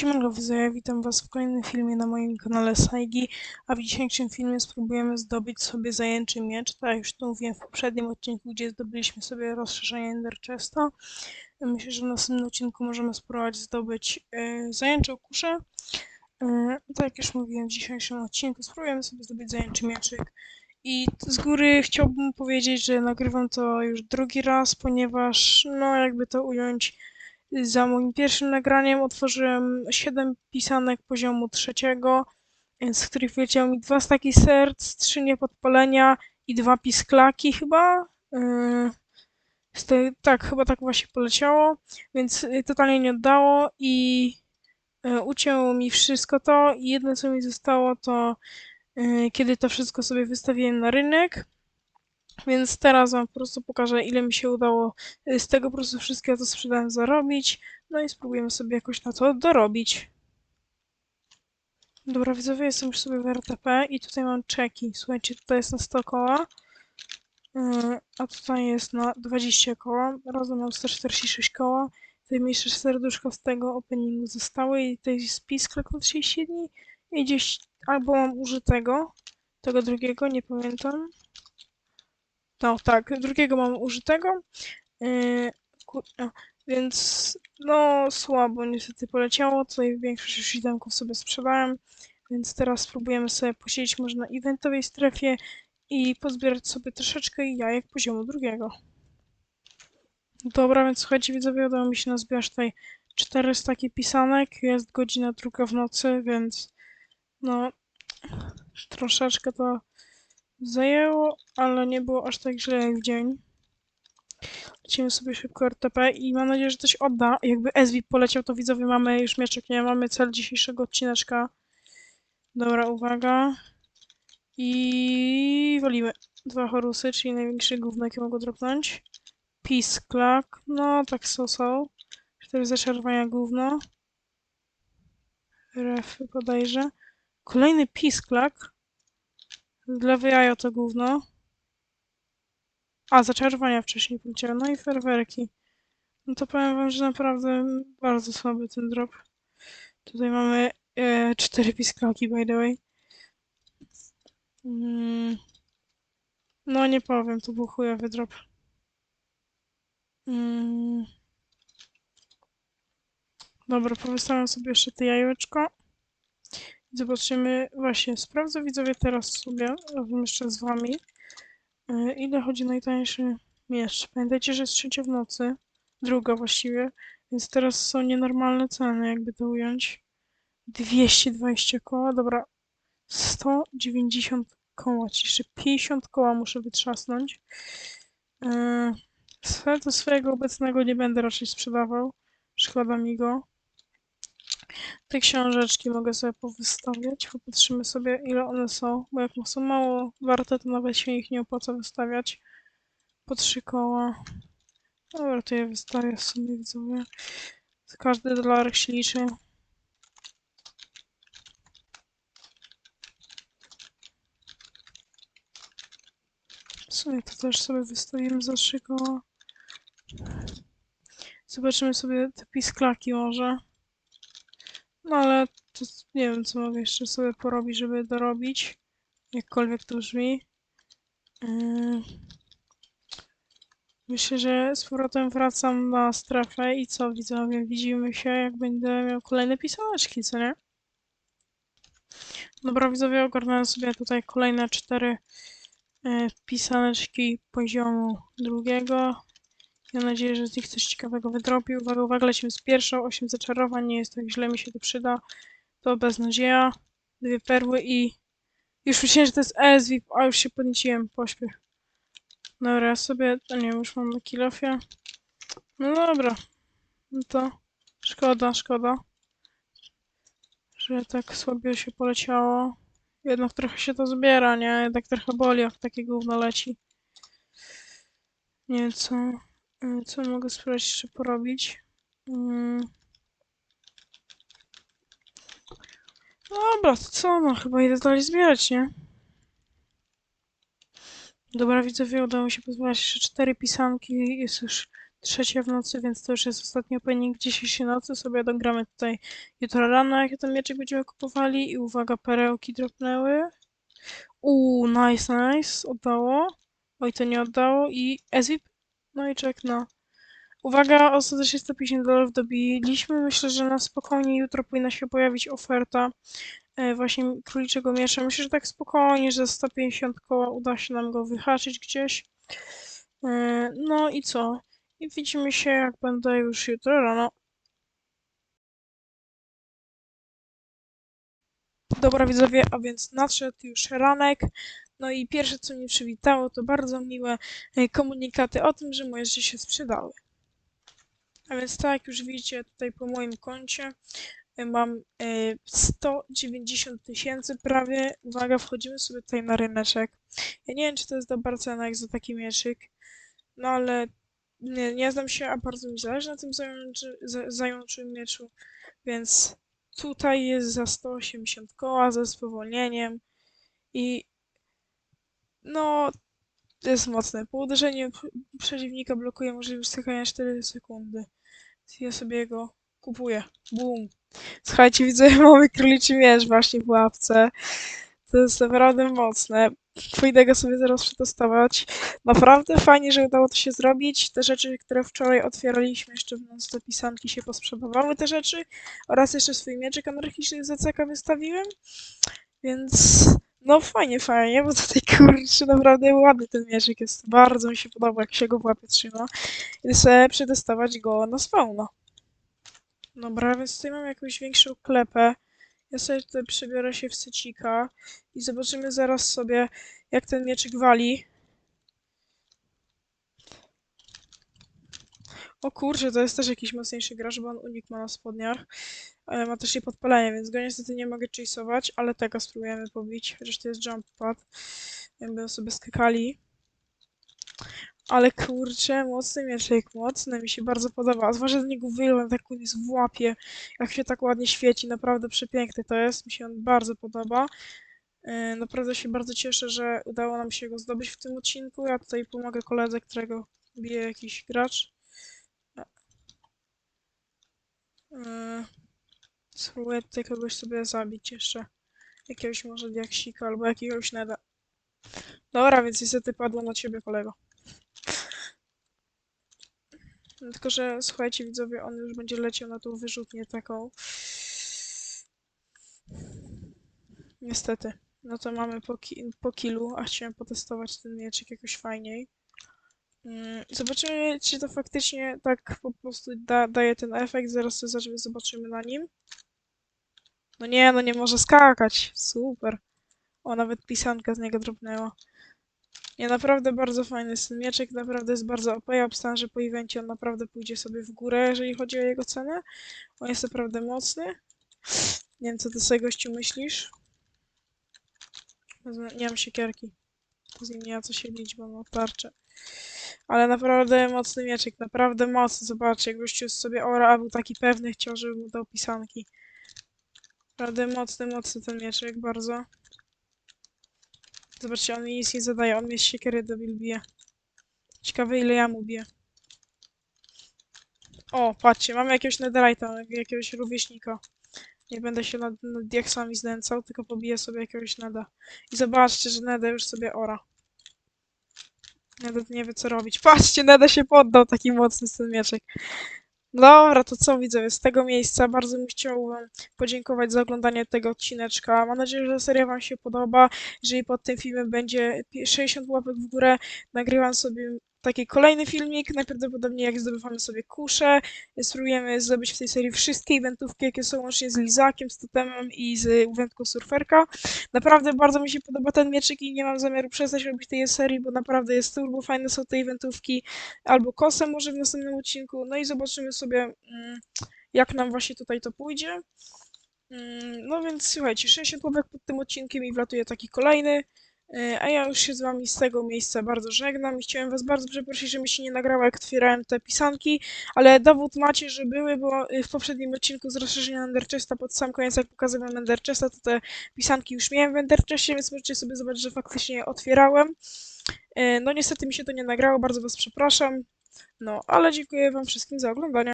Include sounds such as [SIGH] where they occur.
Siemanko widzowie, witam was w kolejnym filmie na moim kanale Saigi, a w dzisiejszym filmie spróbujemy zdobyć sobie zajęczy miecz, tak jak już to mówiłem w poprzednim odcinku, gdzie zdobyliśmy sobie rozszerzenie Ender. Myślę, że w następnym odcinku możemy spróbować zdobyć e, zajęczą kuszę. E, tak jak już mówiłem w dzisiejszym odcinku, spróbujemy sobie zdobyć zajęczy mieczyk. I z góry chciałbym powiedzieć, że nagrywam to już drugi raz, ponieważ, no jakby to ująć, za moim pierwszym nagraniem otworzyłem 7 pisanek poziomu trzeciego, z których wyleciało mi dwa staki serc, trzy niepodpalenia i dwa pisklaki chyba. Yy, tak, chyba tak właśnie poleciało, więc y, totalnie nie oddało i y, ucięło mi wszystko to i jedno co mi zostało to y, kiedy to wszystko sobie wystawiłem na rynek. Więc teraz wam po prostu pokażę, ile mi się udało y, z tego po prostu wszystkiego, co sprzedałem, zarobić. No i spróbujemy sobie jakoś na to dorobić. Dobra, widzowie, jestem już sobie w RTP i tutaj mam czeki. Słuchajcie, tutaj jest na 100 koła, yy, a tutaj jest na 20 koła. Razem mam 146 koła. Tutaj mi jeszcze serduszko z tego openingu zostały i tutaj jest spis na 30 dni. I gdzieś albo mam użytego, tego drugiego, nie pamiętam. No tak, drugiego mam użytego. Yy, ku- a, więc no słabo niestety poleciało. Tutaj większość już itemków sobie sprzedałem. Więc teraz spróbujemy sobie posiedzieć może na eventowej strefie i pozbierać sobie troszeczkę jajek poziomu drugiego. Dobra, więc słuchajcie widzowie, udało mi się nazbierać tutaj 400 taki pisanek. Jest godzina druga w nocy, więc no troszeczkę to zajęło, ale nie było aż tak źle jak w dzień. Lecimy sobie szybko RTP i mam nadzieję, że coś odda. Jakby SVIP poleciał, to widzowie mamy już mieczek, nie? Mamy cel dzisiejszego odcineczka. Dobra, uwaga. I walimy. Dwa chorusy, czyli największy gówno, jakie mogło dropnąć. Pisklak. No, tak so, so. Cztery zaczarowania gówno. Refy bodajże. Kolejny pisklak. Lewy jajo to gówno. A, zaczarowania wcześniej poleciały. No i fajerwerki. No to powiem wam, że naprawdę bardzo słaby ten drop. Tutaj mamy e, cztery pisklaki, by the way. Mm. No nie powiem, to był chujowy drop. Mm. Dobra, powystawiam sobie jeszcze te jajeczko. Zobaczymy, właśnie, sprawdzę widzowie teraz sobie, razem jeszcze z wami, e, ile chodzi najtańszy miecz. Pamiętajcie, że jest trzecia w nocy, druga właściwie, więc teraz są nienormalne ceny, jakby to ująć. 220 koła, dobra, 190 koła, czyli jeszcze 50 koła muszę wytrzasnąć. Yy, swe- to swojego obecnego nie będę raczej sprzedawał, szkoda mi go. Te książeczki mogę sobie powystawiać. Popatrzymy sobie, ile one są, bo jak są mało warte, to nawet się ich nie opłaca wystawiać. Po trzy koła. Dobra, to je wystawię w sumie, widzowie. Każdy dolarek się liczy. W sumie to też sobie wystawimy za trzy koła. Zobaczymy sobie te pisklaki może. No ale to nie wiem, co mogę jeszcze sobie porobić, żeby dorobić. Jakkolwiek to brzmi. Yy. Myślę, że z powrotem wracam na strefę i co widzowie, widzimy się jak będę miał kolejne pisaneczki, co nie? Dobra widzowie, ogarnąłem sobie tutaj kolejne cztery e, pisaneczki poziomu drugiego. Mam nadzieję, że z nich coś ciekawego wydrobił. Uwaga, uwaga, lecimy z pierwszą. 8 zaczarowań, nie jest tak źle, mi się to przyda. To beznadzieja. Dwie perły i... Już myślałem, że to jest ESVIP, a już się podnieciłem, pośpiech. Dobra, ja sobie... A nie, już mam na kilofie. No dobra. No to... Szkoda, szkoda. Że tak słabo się poleciało. Jednak trochę się to zbiera, nie? Jednak trochę boli, jak takie gówno leci. Nie wiem co... Y, Co mogę spróbować jeszcze porobić? Mm. Dobra, to co? No chyba idę dalej zbierać, nie? Dobra, widzowie, udało mi się pozbierać jeszcze cztery pisanki. Jest już trzecia w nocy, więc to już jest ostatni opening dzisiejszej nocy. Sobie dogramy tutaj jutro rano, jak ten mieczek będziemy kupowali. I uwaga, perełki dropnęły. Uuu, nice, nice. Oddało. Oj, to nie oddało. I Ezip. No i czek na. Uwaga, ostatecznie 150 dolarów dobiliśmy. Myślę, że na spokojnie jutro powinna się pojawić oferta e, właśnie króliczego miecza. Myślę, że tak spokojnie, że za 150 koła uda się nam go wyhaczyć gdzieś. E, No i co? I widzimy się, jak będę już jutro rano. Dobra widzowie, a więc nadszedł już ranek. No i pierwsze co mnie przywitało to bardzo miłe e, komunikaty o tym, że moje rzeczy się sprzedały. A więc tak już widzicie tutaj po moim koncie e, mam e, 190 tysięcy prawie. Uwaga, wchodzimy sobie tutaj na ryneczek. Ja nie wiem czy to jest dobra cena jak za taki mieszyk, no ale nie, nie znam się, a bardzo mi zależy na tym zajączy, za- zajączym mieczu, więc tutaj jest za 180 koła ze spowolnieniem i no to jest mocne. Po uderzeniu przeciwnika blokuje możliwość skakania 4 sekundy. Ja sobie go kupuję. Boom. Słuchajcie, widzę, [LAUGHS] mamy króliczy miecz właśnie w łapce. To jest naprawdę mocne. Pójdę go sobie zaraz przetestować. Naprawdę fajnie, że udało to się zrobić. Te rzeczy, które wczoraj otwieraliśmy jeszcze w do pisanki się posprzedawały te rzeczy. Oraz jeszcze swój mieczek anarchiczny z ECK wystawiłem. Więc no fajnie, fajnie, bo tutaj kurczę, naprawdę ładny ten mieczek jest. Bardzo mi się podoba, jak się go w łapie trzyma. Idę sobie przetestować go na spawna. Dobra, więc tutaj mam jakąś większą klepę. Ja sobie tutaj przebiorę się w secika i zobaczymy zaraz sobie, jak ten mieczyk wali. O kurczę, to jest też jakiś mocniejszy gracz, bo on unik ma na spodniach. Ale ma też i podpalenie, więc go niestety nie mogę chase'ować, ale tego spróbujemy pobić, chociaż to jest jump pad. Jakby sobie skakali. Ale kurczę, mocny mieczek, mocny, mi się bardzo podoba. A zwłaszcza z niego wygląd, tak on jest w łapie, jak się tak ładnie świeci, naprawdę przepiękny to jest, mi się on bardzo podoba. Yy, Naprawdę się bardzo cieszę, że udało nam się go zdobyć w tym odcinku. Ja tutaj pomogę koledze, którego bije jakiś gracz. Yy, Spróbuję tutaj kogoś sobie zabić jeszcze. Jakiegoś może diaksika albo jakiegoś neda. Dobra, więc niestety padło na ciebie, kolego. Tylko, że słuchajcie widzowie, on już będzie leciał na tą wyrzutnię taką. Niestety. No to mamy po, ki po killu, a chciałem potestować ten mieczyk jakoś fajniej. Mm, Zobaczymy, czy to faktycznie tak po prostu da daje ten efekt. Zaraz to zobaczymy na nim. No nie, no nie może skakać. Super. O, nawet pisanka z niego dropnęła. Nie, naprawdę bardzo fajny jest ten mieczek, naprawdę jest bardzo OP. Ja obstawiam, że po evencie on naprawdę pójdzie sobie w górę, jeżeli chodzi o jego cenę. On jest naprawdę mocny. Nie wiem, co ty sobie gościu myślisz. Nie mam siekierki. To z nim nie ma co się bić, bo mam tarczę. Ale naprawdę mocny mieczek, naprawdę mocny. Zobaczcie, gościu sobie ora, a był taki pewny, chciał, żeby mu dał pisanki. Naprawdę mocny, mocny ten mieczek, bardzo. Zobaczcie, on mi nic nie zadaje, on mnie z siekiery bije. Ciekawe ile ja mu biję. O, patrzcie, mamy jakiegoś netherite'a, jakiegoś rówieśnika. Nie będę się nad, nad diaksami znęcał, tylko pobiję sobie jakiegoś neda. I zobaczcie, że neda już sobie ora. Neda nie wie co robić. Patrzcie, neda się poddał, taki mocny ten mieczek. Dobra, to co widzowie, z tego miejsca bardzo bym chciał wam podziękować za oglądanie tego odcineczka. Mam nadzieję, że seria wam się podoba. Jeżeli pod tym filmem będzie pi- 60 łapek w górę, nagrywam sobie taki kolejny filmik, najprawdopodobniej jak zdobywamy sobie kusze. Spróbujemy zdobyć w tej serii wszystkie eventówki, jakie są łącznie z Lizakiem, z Totemem i z eventką Surferka. Naprawdę bardzo mi się podoba ten mieczyk i nie mam zamiaru przestać robić tej serii, bo naprawdę jest turbo fajne są te eventówki. Albo kosę może w następnym odcinku. No i zobaczymy sobie, mm, jak nam właśnie tutaj to pójdzie. Mm, No więc słuchajcie, 60 łapek pod tym odcinkiem i wlatuje taki kolejny. Yy, A ja już się z wami z tego miejsca bardzo żegnam i chciałem was bardzo przeprosić, że mi się nie nagrało jak otwierałem te pisanki, ale dowód macie, że były, bo y, w poprzednim odcinku z rozszerzenia Enderchesta pod sam koniec jak pokazywałem Enderchesta, to te pisanki już miałem w Enderchestie, więc możecie sobie zobaczyć, że faktycznie je otwierałem. Yy, No niestety mi się to nie nagrało, bardzo was przepraszam. No, ale dziękuję wam wszystkim za oglądanie.